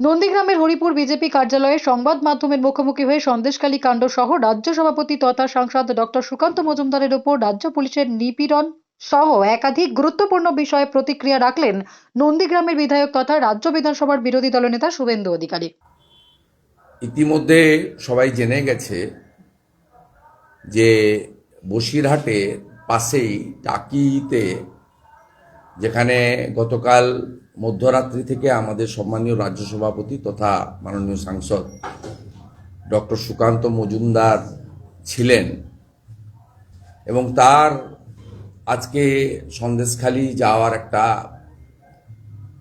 নন্দীগ্রামের হরিপুর বিজেপি কার্যালয়ে সংবাদ মাধ্যমের মুখোমুখি হয়ে সন্দেশখালী কাণ্ড সহ রাজ্য সভাপতি তথা সাংসদ ডক্টর সুকান্ত মজুমদারের উপর রাজ্য পুলিশের নিপীড়ন সহ একাধিক গুরুত্বপূর্ণ বিষয়ে প্রতিক্রিয়া রাখলেন নন্দীগ্রামের বিধায়ক তথা রাজ্য বিধানসভার বিরোধী দলনেতা শুভেন্দু অধিকারী। ইতিমধ্যে সবাই জেনে গেছে যে বসিরহাটে পাশেই টাকিতে যেখানে গতকাল মধ্যরাত্রি থেকে আমাদের সম্মানীয় রাজ্য সভাপতি তথা মাননীয় সাংসদ ডক্টর সুকান্ত মজুমদার ছিলেন এবং তার আজকে সন্দেশখালি যাওয়ার একটা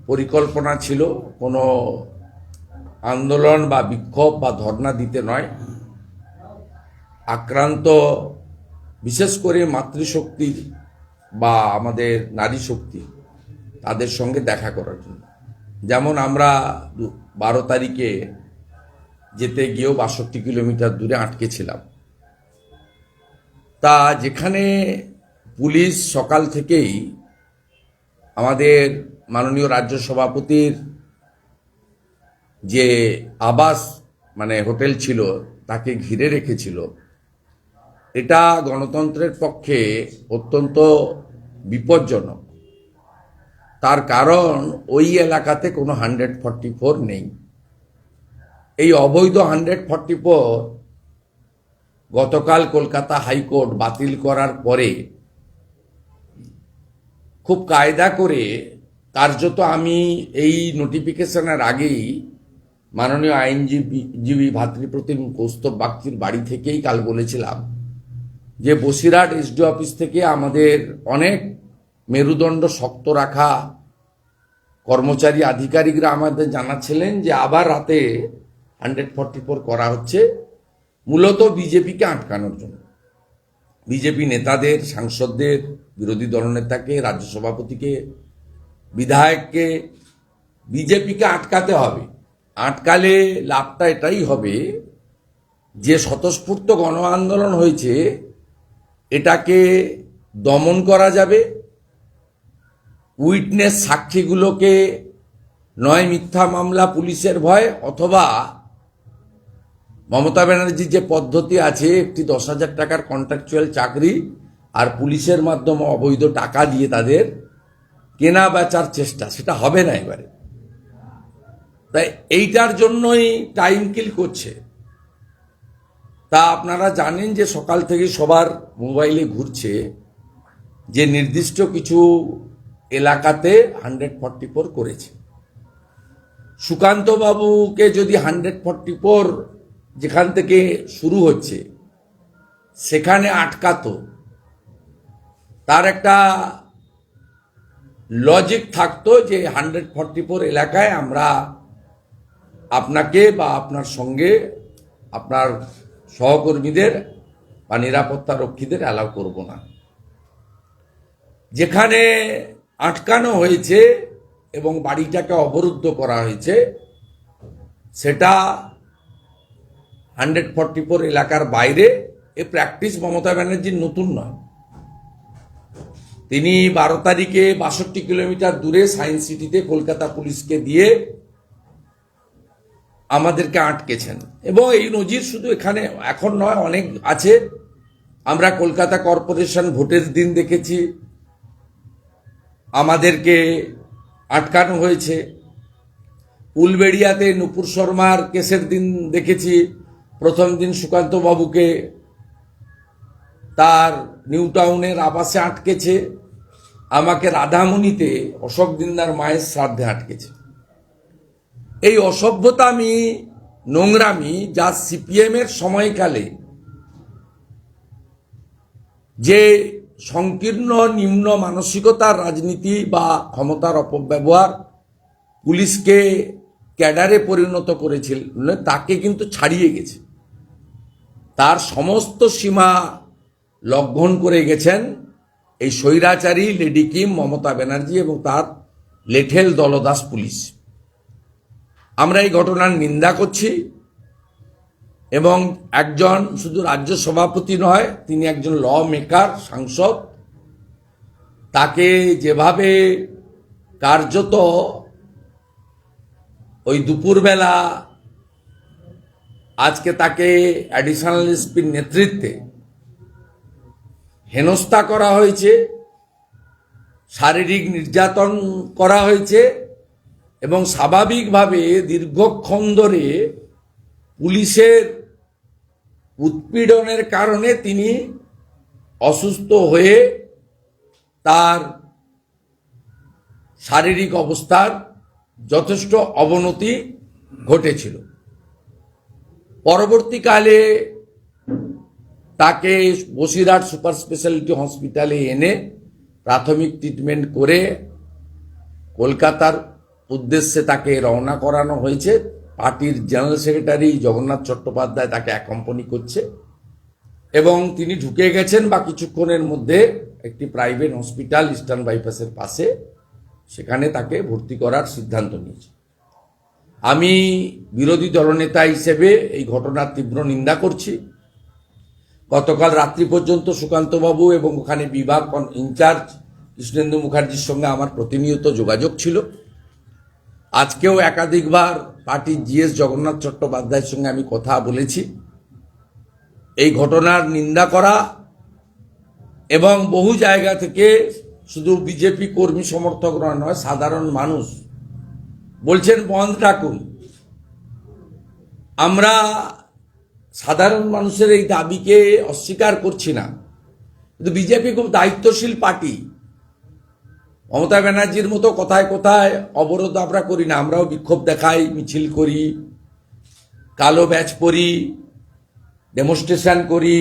পরিকল্পনা ছিল। কোনো আন্দোলন বা বিক্ষোভ বা ধর্ণা দিতে নয়। আক্রান্ত বিশেষ করে মাতৃশক্তি বা আমাদের নারী শক্তি তাদের সঙ্গে দেখা করার জন্য। যেমন আমরা বারো তারিখে যেতে গিয়েও বাষট্টি কিলোমিটার দূরে আটকে ছিলাম। তা যেখানে পুলিশ সকাল থেকেই আমাদের মাননীয় রাজ্য সভাপতির যে আবাস মানে হোটেল ছিল, তাকে ঘিরে রেখেছিল। এটা গণতন্ত্রের পক্ষে অত্যন্ত বিপজ্জনক। তার কারণ ওই এলাকাতে কোনো হান্ড্রেড ফর্টি ফোর নেই। এই অবৈধ হান্ড্রেড ফর্টি ফোর গতকাল কলকাতা হাইকোর্ট বাতিল করার পরে খুব কায়দা করে তার কার্যত আমি এই নোটিফিকেশনের আগেই মাননীয় আইনজীবী জীবী ভাতৃপ্রতিম কৌস্তব বাগচির বাড়ি থেকেই কাল বলেছিলাম যে বসিরহাট এসডি অফিস থেকে আমাদের অনেক মেরুদণ্ড শক্ত রাখা। কর্মচারী আধিকারিকরা আমাদের জানাচ্ছিলেন যে আবার রাতে হান্ড্রেড ফর্টি ফোর করা হচ্ছে, মূলত বিজেপিকে আটকানোর জন্য। বিজেপি নেতাদের, সাংসদদের, বিরোধী দলনেতাকে রাজ্য সভাপতিকে, বিধায়ককে বিজেপিকে আটকাতে হবে। আটকালে লাভটা এটাই হবে যে স্বতঃস্ফূর্ত গণ আন্দোলন হয়েছে, এটাকে দমন করা যাবে উইটনেস সাক্ষীগুলোকে নয় মিথ্যা মামলা, পুলিশের ভয়, অথবা মমতা ব্যানার্জির যে পদ্ধতি আছে, একটি দশ হাজার টাকার কন্ট্রাকচুয়াল চাকরি আর পুলিশের মাধ্যমে অবৈধ টাকা দিয়ে তাদের কেনা বেচার চেষ্টা, সেটা হবে না এবারে। তাই এইটার জন্যই টাইম কিল করছে। তা আপনারা জানেন যে সকাল থেকে সবার মোবাইলে ঘুরছে যে নির্দিষ্ট কিছু এলাকাতে হান্ড্রেড ফর্টি ফোর করেছে। সুকান্তবাবুকে যদি হান্ড্রেড ফর্টি ফোর যেখান থেকে শুরু হচ্ছে, সেখানে আটকাতো, তার একটা লজিক থাকতো যে হান্ড্রেড ফর্টি ফোর এলাকায় আমরা আপনাকে বা আপনার সঙ্গে, আপনার সহকর্মীদের বা নিরাপত্তা রক্ষীদের অ্যালাউ করব না। যেখানে আটকানো হয়েছে এবং বাড়িটাকে অবরুদ্ধ করা হয়েছে, সেটা হান্ড্রেড ফর্টি ফোর এলাকার বাইরে। এ প্র্যাকটিস মমতা ব্যানার্জির নতুন নয়। তিনি বারো তারিখে বাষট্টি কিলোমিটার দূরে সায়েন্স সিটিতে কলকাতা পুলিশকে দিয়ে আমাদেরকে আটকেছেন। এবং এই নজির শুধু এখানে এখন নয়, অনেক আছে। আমরা কলকাতা কর্পোরেশন ভোটের দিন দেখেছি। আমাদেরকে আটকানো হয়েছে। উলবেড়িয়াতে নুপুর শর্মার কেসের দিন দেখেছি। প্রথম দিন সুকান্ত বাবুকে তার নিউ টাউনের আবাসে আটকেছে। আমাকে রাধামণিতে অশোক দিনদার মায়ের শ্রাদ্ধে আটকেছে। এই অসভ্যতামি নোংরামি যা সিপিএমের সময়কালে যে সংকীর্ণ, নিম্ন মানসিকতার রাজনীতি বা ক্ষমতার অপব্যবহার পুলিশকে ক্যাডারে পরিণত করেছিল, তাকে কিন্তু ছাড়িয়ে গেছে। তার সমস্ত সীমা লঙ্ঘন করে গেছেন এই স্বৈরাচারী লেডি কিম মমতা ব্যানার্জি এবং তার লেঠেল দলদাস পুলিশ। আমরা এই ঘটনার নিন্দা করছি। এবং একজন শুধু রাজ্য সভাপতি নয়, তিনি একজন ল মেকার সাংসদ। তাকে যেভাবে কার্যত ওই দুপুরবেলা আজকে তাকে অ্যাডিশনাল এসপির নেতৃত্বে হেনস্থা করা হয়েছে, শারীরিক নির্যাতন করা হয়েছে এবং স্বাভাবিকভাবে দীর্ঘক্ষণ ধরে পুলিশের উৎপীড়নের কারণে তিনি অসুস্থ হয়ে তার শারীরিক অবস্থার যথেষ্ট অবনতি ঘটেছিল। পরবর্তীকালে তাকে বসিরহাট সুপার স্পেশালিটি হসপিটালে এনে প্রাথমিক ট্রিটমেন্ট করে কলকাতার উদ্দেশ্যে তাকে রওনা করানো হয়েছে। পার্টির জেনারেল সেক্রেটারি জগন্নাথ চট্টোপাধ্যায় তাকে অ্যাকম্পানি করছে এবং তিনি ঢুকে গেছেন বা কিছুক্ষণের মধ্যে একটি প্রাইভেট হসপিটাল ইস্টার্ন বাইপাসের পাশে, সেখানে তাকে ভর্তি করার সিদ্ধান্ত নিয়েছে। আমি বিরোধী দলনেতা হিসেবে এই ঘটনার তীব্র নিন্দা করছি। গতকাল রাত্রি পর্যন্ত সুকান্তবাবু এবং ওখানে বিভাগ ইনচার্জ কৃষ্ণেন্দু মুখার্জির সঙ্গে আমার প্রতিনিয়ত যোগাযোগ ছিল। আজকেও একাধিকবার পার্টির জিএস জগন্নাথ চট্টোপাধ্যায়ের সঙ্গে আমি কথা বলেছি। এই ঘটনার নিন্দা করা এবং বহু জায়গা থেকে শুধু বিজেপি কর্মী সমর্থকরা নয়, সাধারণ মানুষ বলছেন, বন্ধ রাখুন আমরা সাধারণ মানুষের এই দাবিকে অস্বীকার করছি না। কিন্তু বিজেপি খুব দায়িত্বশীল পার্টি মমতা ব্যানার্জির মতো কোথায় কোথায় অবরোধ আমরা করি না, আমরাও বিক্ষোভ দেখাই, মিছিল করি, কালো ব্যাচ পরি ডেমনস্ট্রেশন করি,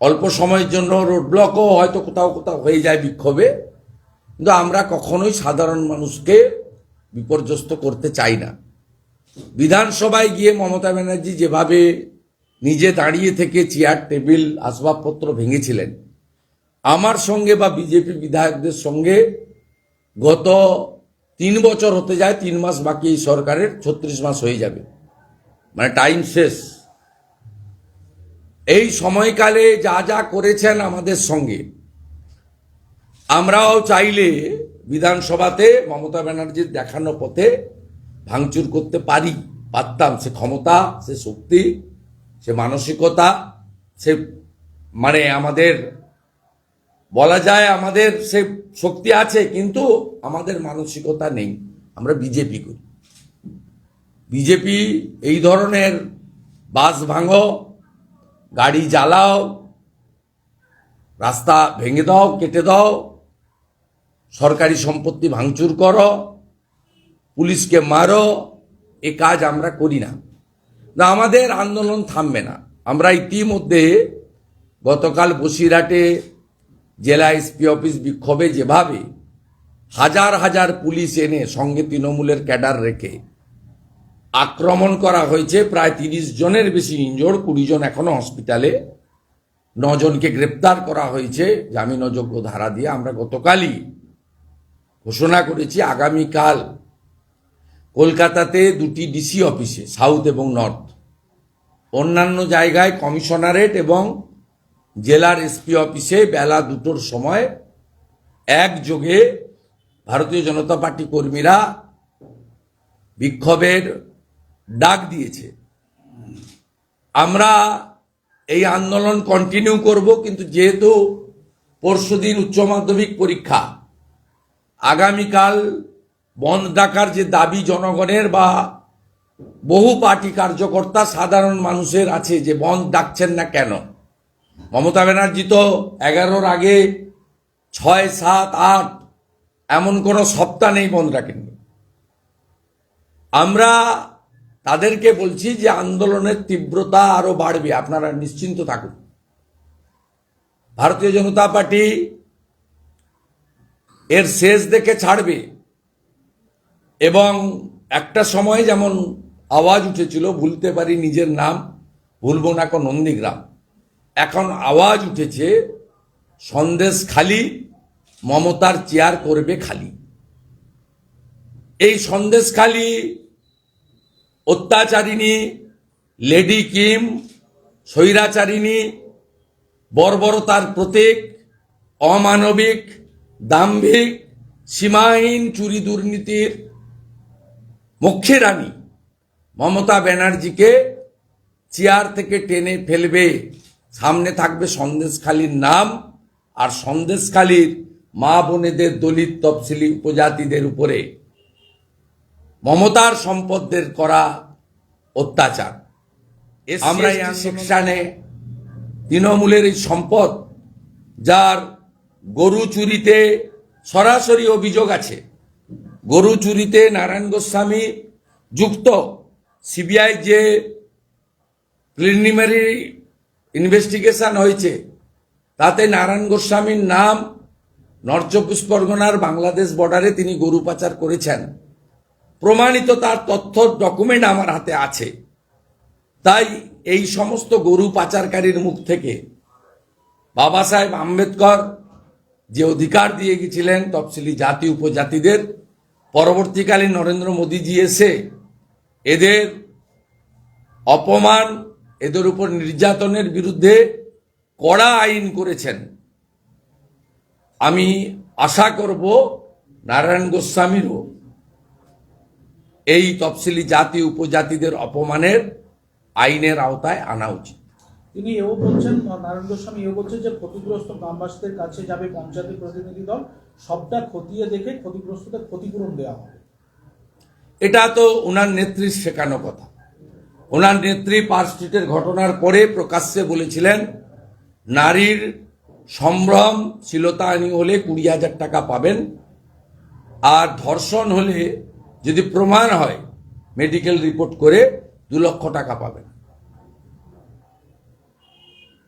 অল্প সময়ের জন্য রোড ব্লকও হয়তো কোথাও কোথাও হয়ে যায় বিক্ষোভে, কিন্তু আমরা কখনোই সাধারণ মানুষকে বিপর্যস্ত করতে চাই না। বিধানসভায় গিয়ে মমতা ব্যানার্জি যেভাবে নিজে দাঁড়িয়ে থেকে চেয়ার টেবিল আসবাবপত্র ভেঙেছিলেন আমার সঙ্গে বা বিজেপি বিধায়কদের সঙ্গে গত তিন বছর হতে যায়, তিন মাস বাকি এই সরকারের, ছত্রিশ মাস হয়ে যাবে। মানে টাইম শেষ। এই সময়কালে যা যা করেছেন আমাদের সঙ্গে, আমরাও চাইলে বিধানসভাতে মমতা ব্যানার্জির দেখানো পথে ভাঙচুর করতে পারি, পারতাম। সে ক্ষমতা, সে শক্তি, সে মানসিকতা, সে মানে আমাদের বলা যায় আমাদের সে শক্তি আছে, কিন্তু আমাদের মানসিকতা নেই। আমরা বিজেপি করি। বিজেপি এই ধরনের বাস ভাঙো, গাড়ি জ্বালাও রাস্তা ভেঙে দাও, কেটে দাও, সরকারি সম্পত্তি ভাঙচুর করো, পুলিশকে মারো, এ কাজ আমরা করি না। না, আমাদের আন্দোলন থামবে না। আমরা ইতিমধ্যে গতকাল বসিরহাটে জেলা এসপি অফিস বিক্ষোভে যেভাবে হাজার হাজার পুলিশ এনে সঙ্গে তৃণমূলের ক্যাডার রেখে আক্রমণ করা হয়েছে, প্রায় তিরিশ জনের বেশি ইঞ্জোর কুড়ি জন এখনও হসপিটালে নজনকে গ্রেপ্তার করা হয়েছে জামিনযোগ্য ধারা দিয়ে আমরা গতকালই ঘোষণা করেছি, আগামীকাল কলকাতাতে দুটি ডিসি অফিসে, সাউথ এবং নর্থ। অন্যান্য জায়গায় কমিশনারেট এবং জেলার এসপি অফিসে বেলা দুটোর সময় একযোগে ভারতীয় জনতা পার্টি কর্মীরা বিক্ষোভের ডাক দিয়েছে। আমরা এই আন্দোলন কন্টিনিউ করব, কিন্তু যেহেতু পরশুদিন উচ্চ মাধ্যমিক পরীক্ষা, আগামীকাল বন্ধ ডাকার যে দাবি জনগণের বা বহু পার্টি কার্যকর্তা, সাধারণ মানুষের আছে যে বন্ধ ডাকছেন না কেন? মমতা ব্যানার্জি তো এগারোর আগে ছয়, সাত, আট, এমন কোনো সপ্তাহ নেই বন্ধ রাখেননি। আমরা তাদেরকে বলছি যে আন্দোলনের তীব্রতা আরও বাড়বে, আপনারা নিশ্চিন্ত থাকুন। ভারতীয় জনতা পার্টি এর শেষ দেখে ছাড়বে এবং একটা সময় যেমন আওয়াজ উঠেছিল, ভুলতে পারি নিজের নাম, ভুলবো না কোন নন্দীগ্রাম। এখন আওয়াজ উঠেছে, সন্দেশ খালি, মমতার চেয়ার করবে খালি। এই সন্দেশ খালি, অত্যাচারিণী, লেডি কিম, স্বৈরাচারিণী, বর্বরতার প্রতীক, অমানবিক, দাম্ভিক, সীমাহীন চুরি দুর্নীতির মুখ্যে রানী মমতা ব্যানার্জিকে চেয়ার থেকে টেনে ফেলবে। সামনে থাকবে সন্দেশখালীর নাম আর সন্দেশখালীর মা বোনেদের দলিত তফসিলি উপজাতিদের উপরে মমতার সম্পদদের করা অত্যাচার। আমরা এই সেকশনে তৃণমূলের এই সম্পদ যার গরু চুরিতে সরাসরি অভিযোগ আছে। গরু চুরিতে নারায়ণ গোস্বামী যুক্ত। সিবিআই যে প্রিলিমিনারি ইনভেস্টিগেশন হয়েছে। তাতে নারায়ণ গোস্বামীর নাম নর্থ চব্বিশ পরগনার বাংলাদেশ বর্ডারে তিনি গরু পাচার করেছেন। প্রমাণিত তার তথ্য ডকুমেন্ট আমার হাতে আছে। তাই এই সমস্ত গরু পাচারকারীর মুখ থেকে বাবা সাহেব আম্বেদকর যে অধিকার দিয়ে গেছিলেন তফসিলি জাতি উপজাতিদের, পরবর্তীকালে নরেন্দ্র মোদীজি এসে এদের অপমান এদের উপর নির্যাতনের বিরুদ্ধে কড়া আইন করেছেন। আমি আশা করব নারায়ণ গোস্বামীরও এই তফসিলি জাতি উপজাতিদের অপমানের আইনের আওতায় আনা উচিত। তিনি এও বলছেন নারায়ণ গোস্বামী এও বলছেন যে ক্ষতিগ্রস্ত গ্রামবাসীদের কাছে যাবে পঞ্চায়েতের প্রতিনিধি দল সবটা খতিয়ে দেখে ক্ষতিগ্রস্তদের ক্ষতিপূরণ দেওয়া হবে। এটা তো ওনার নেত্রীর শেখানো কথা। ওনার নেত্রী পার্ক স্ট্রিটের ঘটনার পরে প্রকাশ্যে বলেছিলেন, নারীর সম্ভ্রম শিলতাহানি হলে কুড়ি হাজার টাকা পাবেন, আর ধর্ষণ হলে যদি প্রমাণ হয়, মেডিকেল রিপোর্ট করে দু লক্ষ টাকা পাবেন।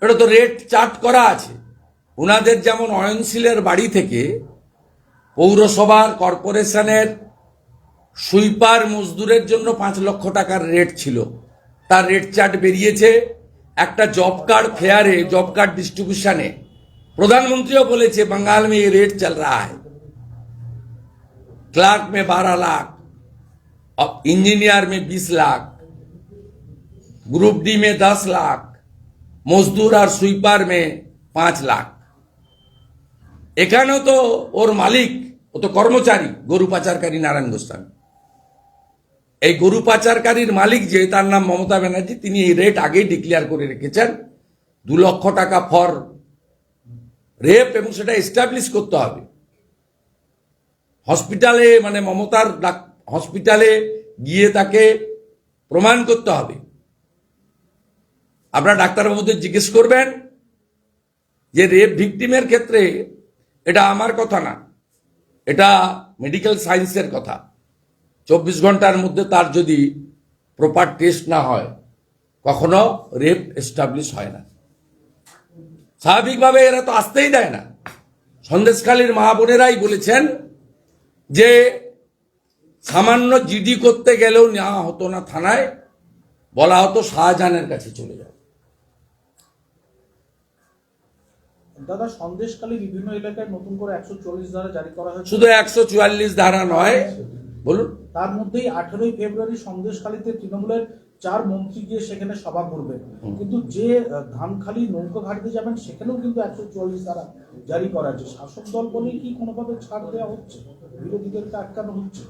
এটা তো রেট চার্ট করা আছে। ওনাদের যেমন অয়নশীলের বাড়ি থেকে পৌরসভার কর্পোরেশনের সুইপার মজদুরের জন্য পাঁচ লক্ষ টাকার রেট ছিল। তার রেট চার্ট বেরিয়েছে একটা জব কার্ড ফেয়ারে জব কার্ড ডিস্ট্রিবিউশনে প্রধানমন্ত্রীও বলেছে बंगाल में ये रेट चल रहा है क्लार्क में बारह लाख और इंजीनियर में बीस लाख ग्रुप डी में दस लाख मजदूर और सुइपार में पांच लाख এখানেও তো ওর মালিক ও তো কর্মচারী গরু পাচারকারী নারায়ণ গোস্বামী এই গরু পাচারকারীর মালিক যে, তার নাম মমতা ব্যানার্জি, তিনি এই রেট আগেই ডিক্লেয়ার করে রেখেছেন। দু লক্ষ টাকা ফর রেপ এবং সেটা এস্টাবলিশ করতে হবে। হসপিটালে মানে মমতার ডাক- হসপিটালে গিয়ে তাকে প্রমাণ করতে হবে। আপনারা ডাক্তারবাবুদের জিজ্ঞেস করবেন যে রেপ ভিকটিমের ক্ষেত্রে এটা আমার কথা না, এটা মেডিকেল সায়েন্সের কথা। চব্বিশ ঘণ্টার মধ্যে তার যদি প্রপার টেস্ট না হয় কখনো রেপ এস্টাবলিশ হয় না। স্বাভাবিকভাবে এরা তো আসতেই দেয় না। সন্দেশখালীর মা বোনেরাই বলেছেন যে সামান্য জিডি করতে গেলেও নেওয়া হতো না থানায় বলা হতো শাহজাহানের কাছে চলে যাও। দাদা সন্দেশকালী বিভিন্ন এলাকায় নতুন করে একশো চল্লিশ ধারা জারি করা হয়েছে। শুধু একশো চুয়াল্লিশ ধারা নয় বলুন। তার মধ্যেই আঠেরোই ফেব্রুয়ারি সন্দেশখালীতে তৃণমূলের চার মন্ত্রী গিয়ে সেখানে সভা করবেন কিন্তু যে ধানখালি নৌকা ঘাটিতে যাবেন সেখানেও কিন্তু একশো চুয়াল্লিশ ধারা জারি করা আছে। শাসক দল বলে কি কোনোভাবে ছাড় দেওয়া হচ্ছে? বিরোধীদেরকে আটকানো হচ্ছে।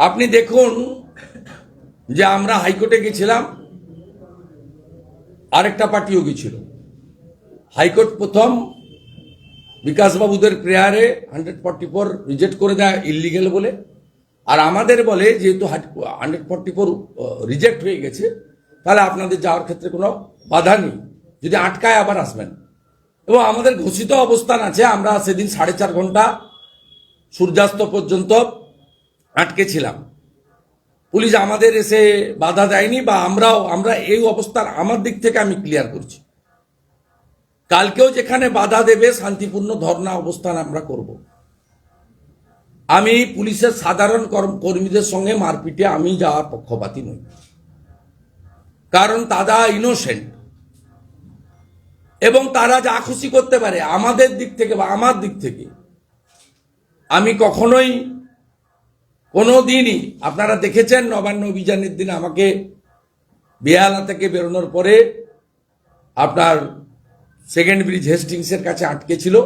আপনি দেখুন যে আমরা হাইকোর্টে গেছিলাম আরেকটা পার্টিও গেছিল। হাইকোর্ট প্রথম বিকাশবাবুদের প্রেয়ারে হান্ড্রেড ফর্টি ফোর রিজেক্ট করে দেয় ইলিগেল বলে। আর আমাদের বলে যেহেতু হান্ড্রেড ফর্টি ফোর রিজেক্ট হয়ে গেছে, তাহলে আপনাদের যাওয়ার ক্ষেত্রে কোনো বাধা নেই। যদি আটকায় আবার আসবেন। এবং আমাদের ঘোষিত অবস্থান আছে, আমরা সেদিন সাড়ে চার ঘণ্টা সূর্যাস্ত পর্যন্ত আটকে ছিলাম। পুলিশ আমাদের এসে বাধা দেয়নি বা আমরাও, আমরা এই অবস্থার আমার দিক থেকে আমি ক্লিয়ার করছি। কালকেও যেখানে বাধা দেবে শান্তিপূর্ণ ধর্ণা অবস্থান আমরা করব। আমি পুলিশের সাধারণ কর্ম- কর্মীদের সঙ্গে মারপিটে আমি যাওয়ার পক্ষপাতী নই। কারণ তারা ইনোসেন্ট এবং তারা যা খুশি করতে পারে, আমাদের দিক থেকে বা আমার দিক থেকে, আমি কখনোই কোনো দিনই আপনারা দেখেছেন নবান্ন অভিযানের দিন আমাকে বেহালা থেকে বেরোনোর পরে আপনার সেকেন্ড ব্রিজ হেস্টিংসের কাছে আটকে ছিল,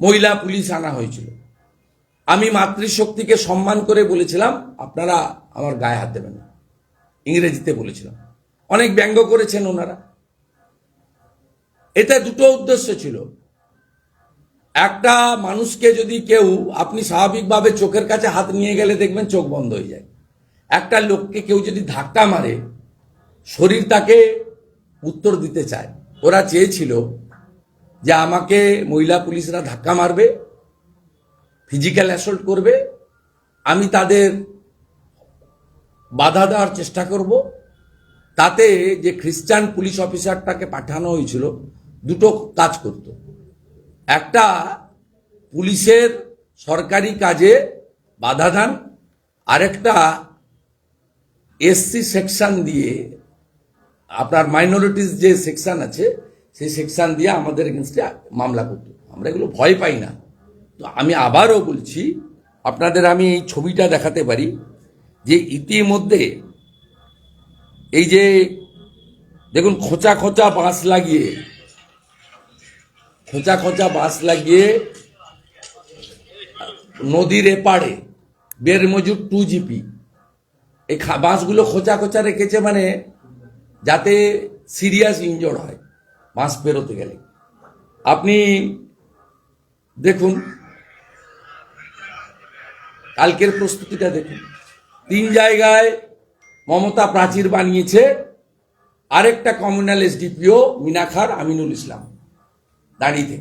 মহিলা পুলিশ আনা হয়েছিল। আমি মাতৃশক্তিকে সম্মান করে বলেছিলাম, আপনারা আমার গায়ে হাত দেবেন না। ইংরেজিতে বলেছিলাম। অনেক ব্যঙ্গ করেছেন ওনারা। এটা দুটো উদ্দেশ্য ছিল। একটা, মানুষকে যদি কেউ, আপনি স্বাভাবিকভাবে চোখের কাছে হাত নিয়ে গেলে দেখবেন চোখ বন্ধ হয়ে যায়। একটা লোককে কেউ যদি ধাক্কা মারে, শরীর তাকে উত্তর দিতে চায়। ওরা চেয়েছিল যে আমাকে মহিলা পুলিশরা ধাক্কা মারবে ফিজিক্যাল অ্যাসল্ট করবে, আমি তাদের বাধা দেওয়ার চেষ্টা করব। তাতে যে খ্রিস্টান পুলিশ অফিসারটাকে পাঠানো হয়েছিল, দুটো কাজ করত। একটা, পুলিশের সরকারি কাজে বাধা দান, আরেকটা, এসসি সেকশন দিয়ে আপনার মাইনরিটিস যে সেকশন আছে, সেই সেকশন দিয়ে আমাদের এগেনস্টে মামলা করতো। আমরা এগুলো ভয় পাই না। তো আমি আবারও বলছি, আপনাদের আমি এই ছবিটা দেখাতে পারি যে ইতিমধ্যে এই যে, দেখুন, খোঁচা খোঁচা বাঁশ লাগিয়ে, খোঁচা খোঁচা বাঁশ লাগিয়ে নদীর এপাড়ে বের মজুর টু জিপি এই বাঁশগুলো খোঁচা খোঁচা রেখেছে মানে যাতে সিরিয়াস ইনজোর হয় বাঁশ পেরোতে গেলে। আপনি দেখুন, কালকের প্রস্তুতিটা দেখুন। তিন জায়গায় মমতা প্রাচীর বানিয়েছে, আরেকটা কমিউনাল এসডিপিও মিনাখার আমিনুল ইসলাম দাঁড়িয়ে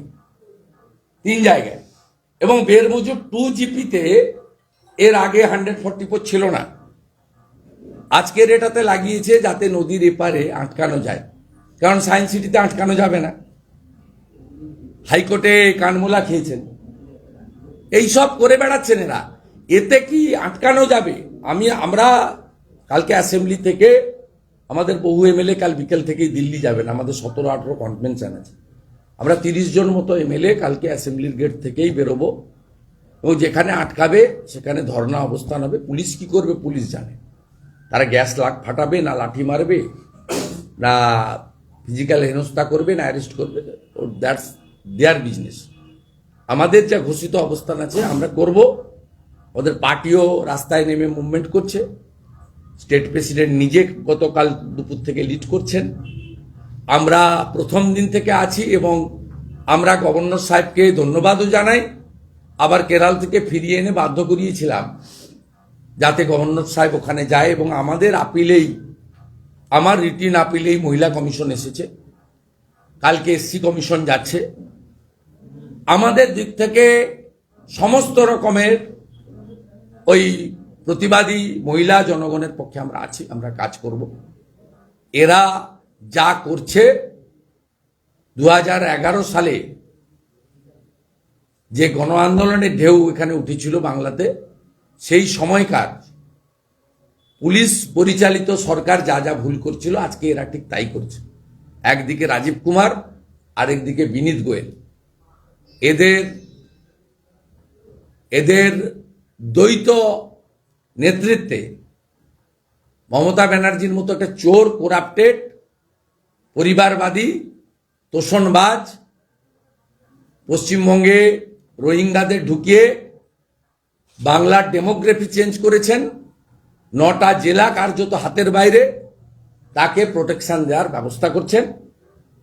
তিন জায়গায়। এবং বেরমজুর টু জিপিতে এর আগে হান্ড্রেড ফোর ছিল না। আজকের এটাতে লাগিয়েছে যাতে নদীর এপারে আটকানো যায়। কারণ সায়েন্স সিটিতে আটকানো যাবে না। হাইকোর্টে কানমোলা খেয়েছেন। এইসব করে বেড়াচ্ছেন এরা। এতে কি আটকানো যাবে? আমি, আমরা কালকে অ্যাসেম্বলি থেকে, আমাদের বহু এমএলএ কাল বিকেল থেকেই দিল্লি যাবেন। আমাদের সতেরো, আঠেরো কনভেনশন আছে। আমরা তিরিশ জন মতো এমএলএ কালকে অ্যাসেম্বলির গেট থেকেই বেরোবো। এবং যেখানে আটকাবে, সেখানে ধর্ণা অবস্থান হবে। পুলিশ কি করবে, পুলিশ জানে। তারা গ্যাস লাখ ফাটাবে না লাঠি মারবে, না ফিজিক্যাল হেনস্থা করবে, না অ্যারেস্ট করবে। That's their business. আমাদের যা ঘোষিত অবস্থান আছে, আমরা করব। ওদের পার্টিও রাস্তায় নেমে মুভমেন্ট করছে। স্টেট প্রেসিডেন্ট নিজে গতকাল দুপুর থেকে লিড করছেন। আমরা প্রথম দিন থেকে আছি এবং আমরা গভর্নর সাহেবকে ধন্যবাদও জানাই। আবার কেরাল থেকে ফিরিয়ে এনে বাধ্য করিয়েছিলাম। যাতে গভর্নর সাহেব ওখানে যায় এবং আমাদের আপিলেই, আমার রিটিন আপিলেই মহিলা কমিশন এসেছে। কালকে এসসি কমিশন যাচ্ছে। আমাদের দিক থেকে সমস্ত রকমের ওই প্রতিবাদী মহিলা জনগণের পক্ষে আমরা আছি, আমরা কাজ করব। এরা যা করছে দু হাজার এগারো সালে যে গণ আন্দোলনের ঢেউ এখানে উঠেছিল বাংলাতে সেই সময়কার পুলিশ পরিচালিত সরকার যা যা ভুল করছিল, আজকে এরা ঠিক তাই করছে। একদিকে রাজীব কুমার, আরেকদিকে বিনীত গোয়েল। এদের এদের দ্বৈত নেতৃত্বে মমতা ব্যানার্জির মতো একটা চোর কোরাপ্টেড, পরিবারবাদী, তোষণবাজ, পশ্চিমবঙ্গে রোহিঙ্গাদের ঢুকিয়ে বাংলার ডেমোগ্রাফি চেঞ্জ করেছেন। নটা জেলা কার্যত হাতের বাইরে, তাকে প্রোটেকশন দেওয়ার ব্যবস্থা করছেন।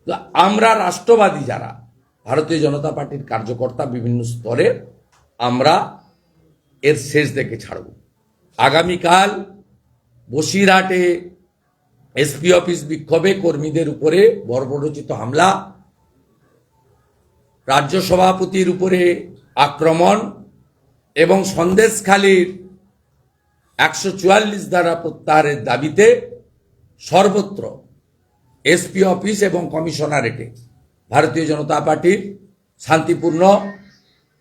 তো আমরা রাষ্ট্রবাদী যারা, ভারতীয় জনতা পার্টির কার্যকর্তা বিভিন্ন স্তরে, আমরা এর শেষ দেখে ছাড়ব। আগামীকাল বসিরহাটে এসপি অফিস বিক্ষোভে কর্মীদের উপরে বর্বরচিত হামলা। রাজ্য সভাপতির উপরে আক্রমণ। এবং সন্দেশখালীর একশো চুয়াল্লিশ ধারা প্রত্যাহারের দাবিতে সর্বত্র এসপি অফিস এবং কমিশনারেটে ভারতীয় জনতা পার্টির শান্তিপূর্ণ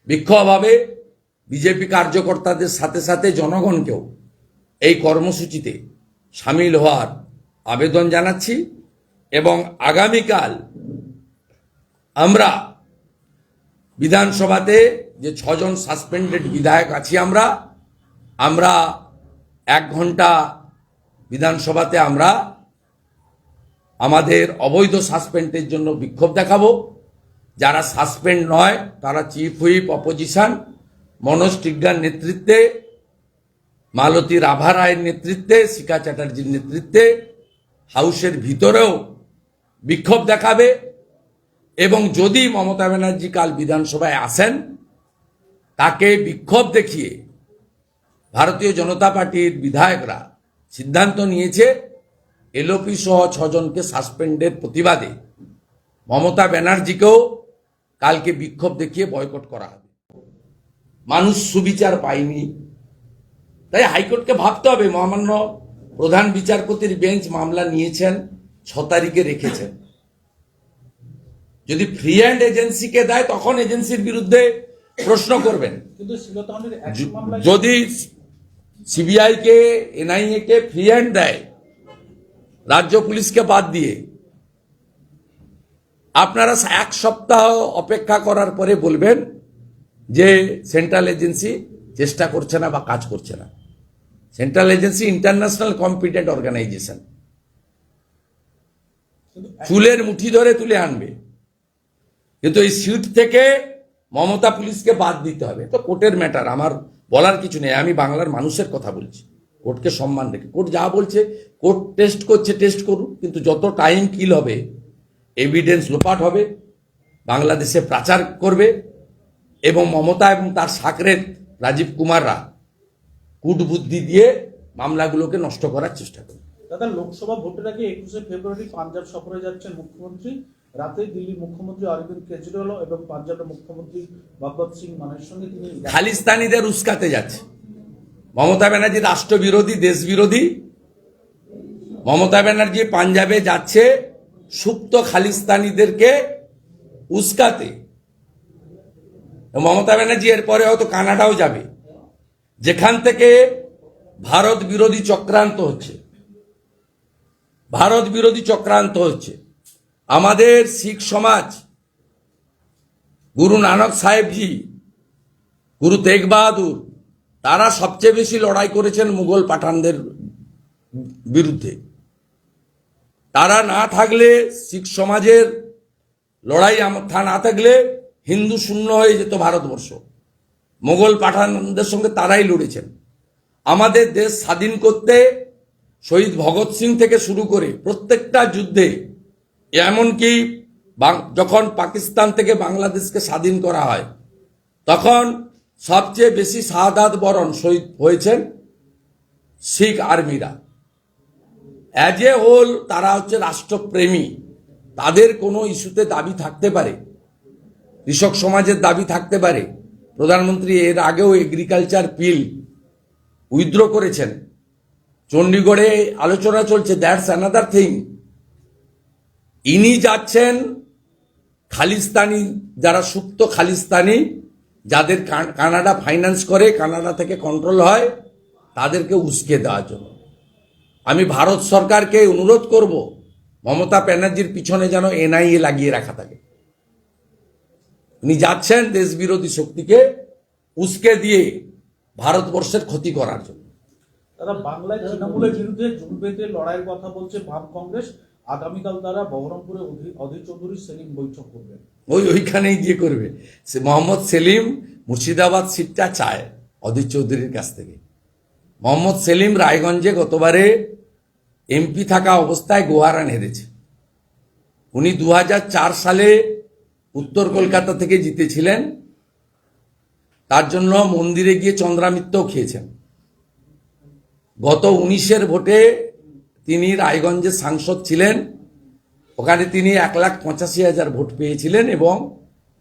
বিক্ষোভ হবে বিজেপি কার্যকর্তাদের সাথে সাথে জনগণকেও এই কর্মসূচিতে সামিল হওয়ার আবেদন জানাচ্ছি এবং আগামীকাল আমরা বিধানসভাতে যে ছজন সাসপেন্ডেড বিধায়ক আছি আমরা আমরা এক ঘণ্টা বিধানসভাতে আমরা আমাদের অবৈধ সাসপেন্ডের জন্য বিক্ষোভ দেখাবো। যারা সাসপেন্ড নয়, তারা চিফ হুইপ অপোজিশন মনোজ টিগ্গার নেতৃত্বে, মালতী রাভা রায়ের নেতৃত্বে, শিখা চ্যাটার্জির নেতৃত্বে হাউসের ভিতরেও বিক্ষোভ দেখাবে। এবং যদি মমতা ব্যানার্জি কাল বিধানসভায় আসেন তাকে বিক্ষোভ দেখিয়ে ভারতীয় জনতা পার্টির বিধায়করা সিদ্ধান্ত নিয়েছে এলওপি সহ ছজনকে সাসপেন্ডের প্রতিবাদে মমতা ব্যানার্জিকেও কালকে বিক্ষোভ দেখিয়ে বয়কট করা হবে। মানুষ সুবিচার পায়নি। তাই হাইকোর্টকে ভাবতে হবে। মহামান্য প্রধান বিচারপতির বেঞ্চ মামলা নিয়েছেন, ছ তারিখে রেখেছেন। যদি ফ্রি হ্যান্ড এজেন্সিকে দেয়, তখন এজেন্সির বিরুদ্ধে প্রশ্ন করবেন। যদি সিবিআই কে এনআইএ কে ফ্রি হ্যান্ড দেয় রাজ্য পুলিশকে বাদ দিয়ে আপনারা এক সপ্তাহ অপেক্ষা করার পরে বলবেন যে সেন্ট্রাল এজেন্সি চেষ্টা করছে না বা কাজ করছে না। Central agency international competent organisation. চুলের মুঠি ধরে তুলে আনবে। কিন্তু এই সিট থেকে মমতা পুলিশকে বাদ দিতে হবে। তো কোর্টের ম্যাটার, আমার বলার কিছু নেই। আমি বাংলার মানুষের কথা বলছি। কোর্টকে সম্মান রেখে, কোর্ট যা বলছে, কোর্ট টেস্ট করছে, টেস্ট করুক, কিন্তু যত টাইম কিল হবে এভিডেন্স লোপাট হবে, বাংলাদেশে প্রচার করবে, এবং মমতা এবং তার সাকরের রাজীব কুমাররা কূটবুদ্ধি দিয়ে মামলাগুলোকে নষ্ট করার চেষ্টা করবে। দাদা, লোকসভা ভোটের আগে একুশে ফেব্রুয়ারি পাঞ্জাব সফরে যাচ্ছেন মুখ্যমন্ত্রী। রাতে দিল্লি মুখ্যমন্ত্রী অরবিন্দ কেজরিওয়াল এবং পাঞ্জাবের মুখ্যমন্ত্রী সিং মানের সঙ্গে তিনি খালিস্তানিদের উস্কাতে যাচ্ছে। মমতা ব্যানার্জি রাষ্ট্রবিরোধী দেশ বিরোধী মমতা ব্যানার্জি পাঞ্জাবে যাচ্ছে সুপ্ত খালিস্তানিদেরকে উস্কাতে। মমতা ব্যানার্জি এরপরে হয়তো কানাডাও যাবে। যেখান থেকে ভারত বিরোধী চক্রান্ত হচ্ছে। ভারত বিরোধী চক্রান্ত হচ্ছে। আমাদের শিখ সমাজ, গুরু নানক সাহেবজি, গুরু তেগ বাহাদুর, তারা সবচেয়ে বেশি লড়াই করেছেন মুঘল পাঠানদের বিরুদ্ধে। তারা না থাকলে শিখ সমাজের লড়াই না থাকলে হিন্দু শূন্য হয়ে যেত ভারতবর্ষ। মোগল পাঠানদের সঙ্গে তারাই লড়েছেন। আমাদের দেশ স্বাধীন করতে শহীদ ভগৎ সিং থেকে শুরু করে প্রত্যেকটা যুদ্ধে এমনকি যখন পাকিস্তান থেকে বাংলাদেশকে স্বাধীন করা হয়, তখন সবচেয়ে বেশি শাহাদাত বরণ শহীদ হয়েছেন শিখ আর্মিরা। অ্যাজ এ হোল তারা হচ্ছে রাষ্ট্রপ্রেমী। তাদের কোনো ইস্যুতে দাবি থাকতে পারে। কৃষক সমাজের দাবি থাকতে পারে। প্রধানমন্ত্রী এর আগেও এগ্রিকালচার বিল উইথড্র করেছেন। চণ্ডীগড়ে আলোচনা চলছে দ্যাটস অ্যানাদার থিং ইনি যাচ্ছেন খালিস্তানি, যারা সুপ্ত খালিস্তানি, যাদের কানাডা ফাইন্যান্স করে, কানাডা থেকে কন্ট্রোল হয়, তাদেরকে উস্কে দেওয়ার জন্য। আমি ভারত সরকারকে অনুরোধ করব, মমতা ব্যানার্জির পিছনে যেন এনআইএ লাগিয়ে রাখা থাকে। উনি যাচ্ছেন দেশ বিরোধী শক্তিকে উস্কে দিয়ে ভারতবর্ষের ক্ষতি করার জন্য। তারা বাংলায় তৃণমূলের বিরুদ্ধে জুন বেঁধে লড়াইয়ের কথা বলছে বাম কংগ্রেস। আগামীকাল তারা বহরমপুরে অধি- অধীর চৌধুরী সেলিম বৈঠক করবেন ওই ওইখানেই গিয়ে করবে। সে মোহাম্মদ সেলিম মুর্শিদাবাদ সিটটা চায় অধীর চৌধুরীর কাছ থেকে। মোহাম্মদ সেলিম রায়গঞ্জে গতবারে এমপি থাকা অবস্থায় গোহারান হেরেছে উনি দু হাজার চার সালে উত্তর কলকাতা থেকে জিতেছিলেন। তার জন্য মন্দিরে গিয়ে চন্দ্রামিত্রও খেয়েছেন। গত উনিশের ভোটে তিনি রায়গঞ্জের সাংসদ ছিলেন। ওখানে তিনি এক লাখ পঁচাশি হাজার ভোট পেয়েছিলেন এবং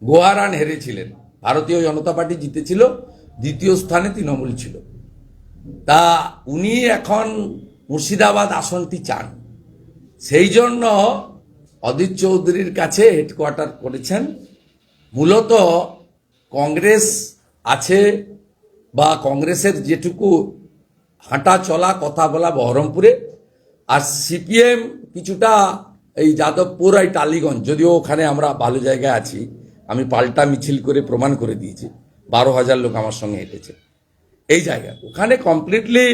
গোয়ারান হেরেছিলেন ভারতীয় জনতা পার্টি জিতেছিল, দ্বিতীয় স্থানে তৃণমূল ছিল। তা উনি এখন মুর্শিদাবাদ আসনটি চান। সেই জন্য অদিত চৌধুরীর কাছে হেডকোয়ার্টার করেছেন। মূলত কংগ্রেস আছে বা কংগ্রেসের যেটুকু হাঁটা চলা কথা বলা বহরমপুরে আর সিপিএম কিছুটা এই যাদবপুর এই টালিগঞ্জ, যদিও ওখানে আমরা ভালো জায়গায় আছি, আমি পাল্টা মিছিল করে প্রমাণ করে দিয়েছি, বারো হাজার লোক আমার সঙ্গে হেঁটেছে। এই জায়গা, ওখানে কমপ্লিটলি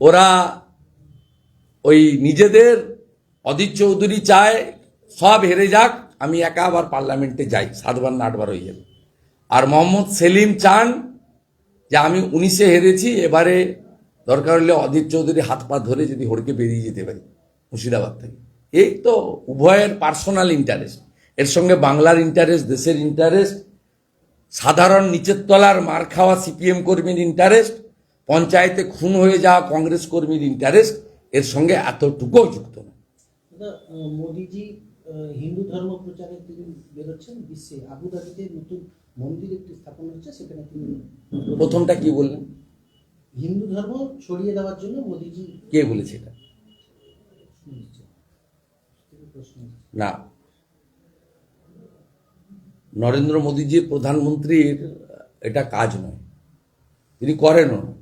ওরা ওই নিজেদের অদিত চৌধুরী চায়, সব হেরে যাক, আমি একা আবার পার্লামেন্টে যাই, সাতবার না আটবার হয়ে যাবে। আর মোহাম্মদ সেলিম চান যে আমি উনিশে হেরেছি, এবারে দরকার হলে অধীর চৌধুরী হাত পা ধরে যদি হড়কে বেরিয়ে যেতে পারি মুর্শিদাবাদ থেকে। এই তো উভয়ের পার্সোনাল ইন্টারেস্ট এর সঙ্গে বাংলার ইন্টারেস্ট দেশের ইন্টারেস্ট সাধারণ নিচের তলার মার খাওয়া সিপিএম কর্মীর ইন্টারেস্ট পঞ্চায়েতে খুন হয়ে যাওয়া কংগ্রেস কর্মীর ইন্টারেস্ট এর সঙ্গে এতটুকুও যুক্ত না মোদিজি হিন্দু ধর্ম প্রচারে তিনি বেরোচ্ছেন বিশ্বে আবুধাবিতে নতুন মন্দির একটি স্থাপন হচ্ছে সেখানে তিনি প্রথমটা কি বললেন? হিন্দু ধর্ম ছড়িয়ে দেওয়ার জন্য মোদিজি কে বলেছে এটা? না। নরেন্দ্র মোদীজির প্রধানমন্ত্রীর এটা কাজ নয়। তিনি করেনও।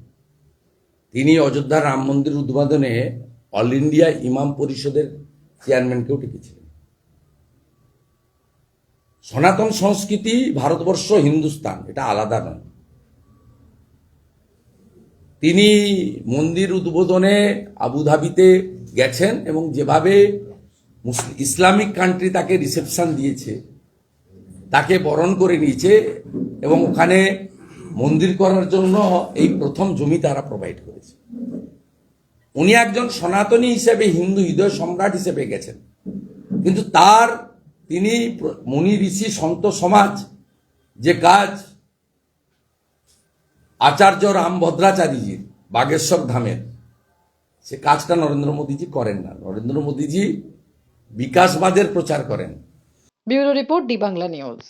তিনি অযোধ্যা রাম মন্দির উদ্বোধনে অল ইন্ডিয়া ইমাম পরিষদের চেয়ারম্যানকেও ডেকেছিলেন। সনাতন সংস্কৃতি ভারতবর্ষ হিন্দুস্তান, এটা আলাদা নয়। তিনি মন্দির উদ্বোধনে আবুধাবিতে গেছেন এবং যেভাবে ইসলামিক কান্ট্রি তাকে রিসেপশন দিয়েছে, তাকে বরণ করে নিয়েছে এবং ওখানে মন্দির করার জন্য এই প্রথম জমি তারা প্রোভাইড করেছে। উনি একজন সনাতনী হিসেবে, হিন্দু হৃদয় সম্রাট হিসেবে গেছেন। কিন্তু তার, তিনি মুনি ঋষি সন্ত সমাজ যে কাজ আচার্য রাম ভদ্রাচারীজির, বাগেশ্বর ধামের। সে কাজটা নরেন্দ্র মোদীজি করেন না। নরেন্দ্র মোদীজি বিকাশবাদের প্রচার করেন। Bureau report D Bangla news.